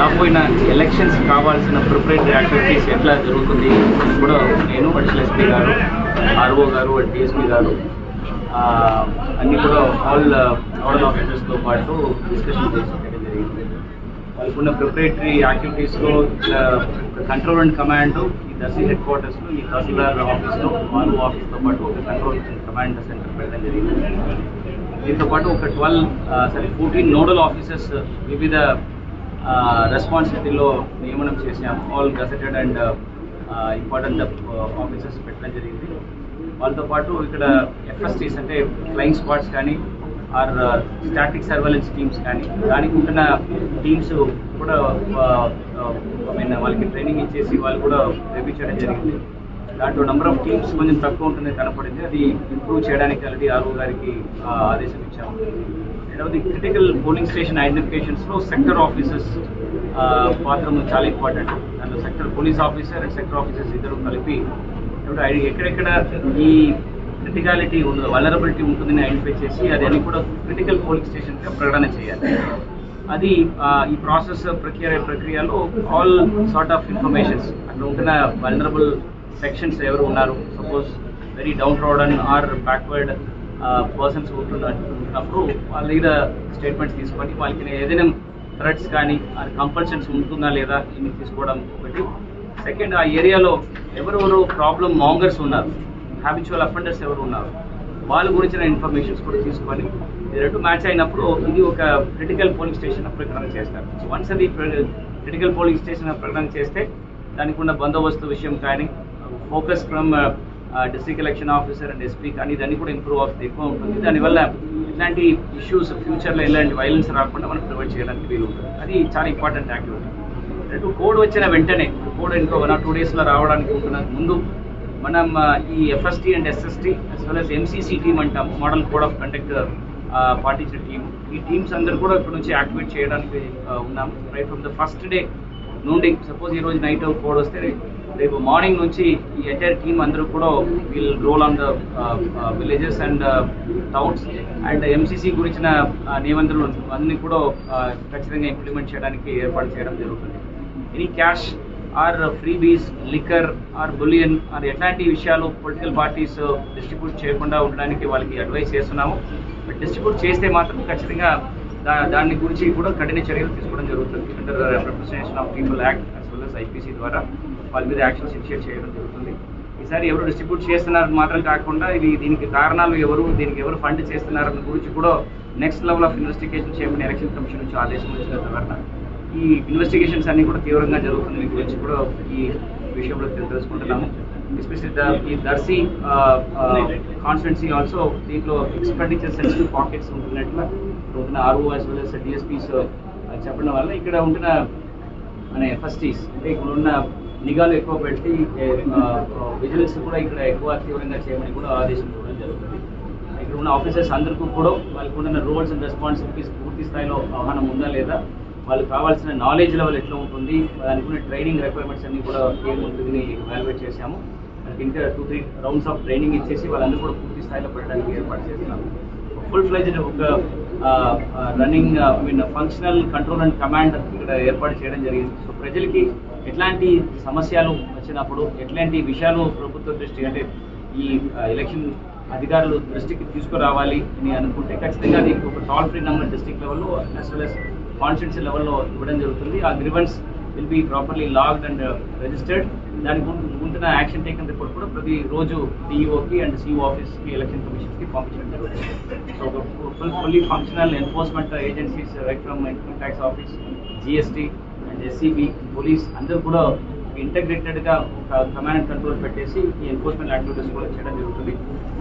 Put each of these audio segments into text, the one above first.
రాబోయిన elections కావాల్సిన preparatory activities ఎట్లా జరుగుతుంది కూడా నేను అడిషనల్ ఎస్పీ గారు ఆర్ఓ గారు డిఎస్పీ గారు అన్ని కూడా ఆల్ నోడల్ ఆఫీసర్స్తో పాటు డిస్కషన్ చేసుకోవడం జరిగింది. వాళ్ళకున్న ప్రిపరేటరీ యాక్టివిటీస్లో కంట్రోల్ అండ్ కమాండ్ ఈ దర్శి హెడ్ క్వార్టర్స్లో ఈ తహసీల్దార్ ఆఫీస్లో ఆర్ఓ ఆఫీస్తో పాటు ఒక కంట్రోల్ కమాండ్ సెంటర్ పెట్టడం జరిగింది. దీంతో పాటు ఒక twelve sorry fourteen nodal officers వివిధ రెస్పాన్సిబిలిటీలో నియమనం చేసాం all gazetted and important officers పెట్టడం జరిగింది. వాళ్ళతో పాటు ఇక్కడ ఎఫ్ఎస్టీస్ అంటే ఫ్లయింగ్ స్క్వాడ్స్ కానీ ఆర్ స్టాటిక్ సర్వేలెన్స్ టీమ్స్ కానీ దానికి ఉంటున్న టీమ్స్ కూడా ఐ మీన్ వాళ్ళకి ట్రైనింగ్ ఇచ్చేసి వాళ్ళు కూడా రేపించడం జరిగింది. దాంట్లో నెంబర్ ఆఫ్ టీమ్స్ కొంచెం తక్కువ ఉంటుంది కనపడింది. అది ఇంప్రూవ్ చేయడానికి ఆల్రెడీ ఆర్ఓ గారికి ఆదేశం ఇచ్చాము. రెండవది క్రిటికల్ పోలింగ్ స్టేషన్ ఐడెంటిఫికేషన్స్లో సెక్టర్ ఆఫీసర్స్ పాత్ర చాలా ఇంపార్టెంట్ దాంట్లో sector police officer and sector officers ఇద్దరు కలిపి ఐడి- ఎక్కడెక్కడ ఈ క్రిటికాలిటీ ఉండదు వలరబిలిటీ ఉంటుందని ఐడెంటిఫై చేసి అది అని కూడా క్రిటికల్ పోలింగ్ స్టేషన్గా ప్రకటన చేయాలి. అది ఈ ప్రాసెస్ ప్రక్రియ ప్రక్రియలో ఆల్ సార్ట్ ఆఫ్ ఇన్ఫర్మేషన్స్ అక్కడ ఉంటున్న వలనరబుల్ సెక్షన్స్ ఎవరు ఉన్నారు? Suppose very downtrodden or backward persons ఉంటున్నప్పుడు వాళ్ళ దగ్గర స్టేట్మెంట్స్ తీసుకొని వాళ్ళకి ఏదైనా థ్రెడ్స్ కానీ ఆ కంపల్షన్స్ ఉంటుందా లేదా ఇవి తీసుకోవడం ఒకటి. సెకండ్ ఆ ఏరియాలో ఎవరెవరు ప్రాబ్లం మాంగర్స్ ఉన్నారు? హ్యాబిచువల్ అఫెండర్స్ ఎవరు ఉన్నారు? వాళ్ళ గురించిన ఇన్ఫర్మేషన్స్ కూడా తీసుకొని రెండు మ్యాచ్ అయినప్పుడు ఇది ఒక క్రిటికల్ పోలింగ్ స్టేషన్ ప్రకటన చేస్తారు వన్స్ అది క్రిటికల్ పోలింగ్ స్టేషన్ ప్రకటన చేస్తే దానికి ఉన్న బందోబస్తు విషయం కానీ focus from district election officer and SP కానీ దాన్ని కూడా ఇంప్రూవ్ అవుతుంది ఎక్కువ ఉంటుంది. దానివల్ల ఇట్లాంటి ఇష్యూస్ ఫ్యూచర్లో ఇలాంటి వైలెన్స్ రాకుండా మనం ప్రివెంట్ చేయడానికి వీలు ఉంటుంది. అది చాలా ఇంపార్టెంట్ యాక్టివిటీ రెండు కోడ్ వచ్చిన వెంటనే కోడ్ ఇంకో వన్ ఆర్ టూ డేస్లో రావడానికి ఉంటున్న ముందు మనం ఈ FST and SST as well as MCC team అంటాం మోడల్ కోడ్ ఆఫ్ కండక్ట్ పాటించిన టీం ఈ టీమ్స్ అందరు కూడా ఇక్కడ నుంచి యాక్టివేట్ చేయడానికి ఉన్నాం right from the first day నుండి సపోజ్ ఈ రోజు నైట్ కోడ్ వస్తే రేపు మార్నింగ్ నుంచి ఈ ఎంటైర్ టీమ్ అందరూ కూడా will roll on the villages and towns and MCC గురించిన ఆ, నిబంధనలు అన్ని కూడా uh, ఖచ్చితంగా ఇంప్లిమెంట్ చేయడానికి ఏర్పాటు చేయడం జరుగుతుంది. Any cash or freebies liquor or bullion or ఎట్లాంటి విషయాలు పొలిటికల్ పార్టీస్ డిస్ట్రిబ్యూట్ చేయకుండా ఉండడానికి వాళ్ళకి అడ్వైస్ చేస్తున్నాము. బట్ డిస్ట్రిబ్యూట్ చేస్తే మాత్రం ఖచ్చితంగా దా దాని గురించి కూడా కఠిన చర్యలు తీసుకోవడం జరుగుతుంది. Under representation of people act as well as IPC ద్వారా. వాళ్ళ మీద యాక్షన్స్ ఇనిషియేట్ చేయడం జరుగుతుంది. ఈసారి ఎవరు డిస్ట్రిబ్యూట్ చేస్తున్నారు మాత్రం కాకుండా ఇది దీనికి కారణాలు ఎవరు దీనికి ఎవరు ఫండ్ చేస్తున్నారన్న గురించి కూడా నెక్స్ట్ లెవెల్ ఆఫ్ ఇన్వెస్టిగేషన్ చేయమని ఎలక్షన్ కమిషన్ నుంచి ఆదేశం వచ్చిన తర్వాత ఈ ఇన్వెస్టిగేషన్స్ అన్ని కూడా తీవ్రంగా జరుగుతుంది దీని గురించి కూడా ఈ విషయంలో తెలుసుకుంటున్నాము. ఎస్పెషల్లీ ద ఈ దర్శి కాన్స్టిట్యున్సీ ఆల్సో దీంట్లో ఎక్స్పెండిచర్ సెన్సిటివ్ పాకెట్స్ ఉంటున్నట్లు ఉంటున్న RO as well as DSPs చెప్పడం వల్ల ఇక్కడ ఉంటున్న మన ఎఫ్ఎస్టీస్ అంటే ఇక్కడ ఉన్న నిఘాలు ఎక్కువ పెట్టి విజిలెన్స్ కూడా ఇక్కడ ఎక్కువ తీవ్రంగా చేయమని కూడా ఆదేశం ఇవ్వడం జరుగుతుంది. ఇక్కడ ఉన్న ఆఫీసర్స్ అందరికీ కూడా వాళ్ళకు ఉన్న రోల్స్ అండ్ రెస్పాన్సిబిలిటీస్ పూర్తి స్థాయిలో అవగాహన ఉందా లేదా వాళ్ళకి కావాల్సిన నాలెడ్జ్ లెవెల్ ఎట్లా ఉంటుంది దానికి ట్రైనింగ్ రిక్వైర్మెంట్స్ అన్ని కూడా ఏముంటుందని ఎవాల్యుయేట్ చేశాము. వాళ్ళకి ఇంకా two three rounds of training ఇచ్చేసి వాళ్ళందరూ కూడా పూర్తి స్థాయిలో పెట్టడానికి ఏర్పాటు చేస్తున్నాము. ఫుల్ ఫ్లెజ్డ్ ఒక running I mean functional control and command ఇక్కడ ఏర్పాటు చేయడం జరిగింది. సో ప్రజలకి ఎట్లాంటి సమస్యలు వచ్చినప్పుడు ఎట్లాంటి విషయాలు ప్రభుత్వ దృష్టి అంటే ఈ ఎలక్షన్ అధికారులు దృష్టికి తీసుకురావాలి అని అనుకుంటే ఖచ్చితంగా అది ఒక టోల్ ఫ్రీ నెంబర్ డిస్ట్రిక్ట్ లెవెల్లో యాజ్ వెల్ as కాన్స్టిట్యూన్సీ లెవెల్లో ఇవ్వడం జరుగుతుంది. ఆ grievance will be properly logged and registered దానికి ఉంటున్న యాక్షన్ టేకన్ రిపోర్ట్ కూడా ప్రతి రోజు డిఈఓకి అండ్ సిఓ ఆఫీస్కి ఎలక్షన్ కమిషన్కి పంపించడం జరుగుతుంది. సో ఒక full fully functional enforcement agencies right from income tax office GST SCB police అందరూ కూడా ఇంటగ్రేటెడ్గా ఒక కమాండ్ అండ్ కంట్రోల్ పెట్టేసి ఈ ఎన్ఫోర్స్మెంట్ యాక్టివిటీస్ కూడా చేయడం జరుగుతుంది.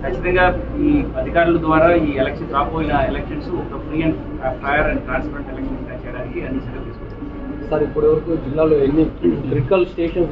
ఖచ్చితంగా ఈ అధికారుల ద్వారా ఈ ఎలక్షన్ రాబోయిన ఎలక్షన్స్ ఒక free and fair and transparent election చేయడానికి అన్ని చర్యలు తీసుకుంటాం. సార్ ఇప్పటి వరకు జిల్లాలో ఎన్ని క్రిటికల్ స్టేషన్స్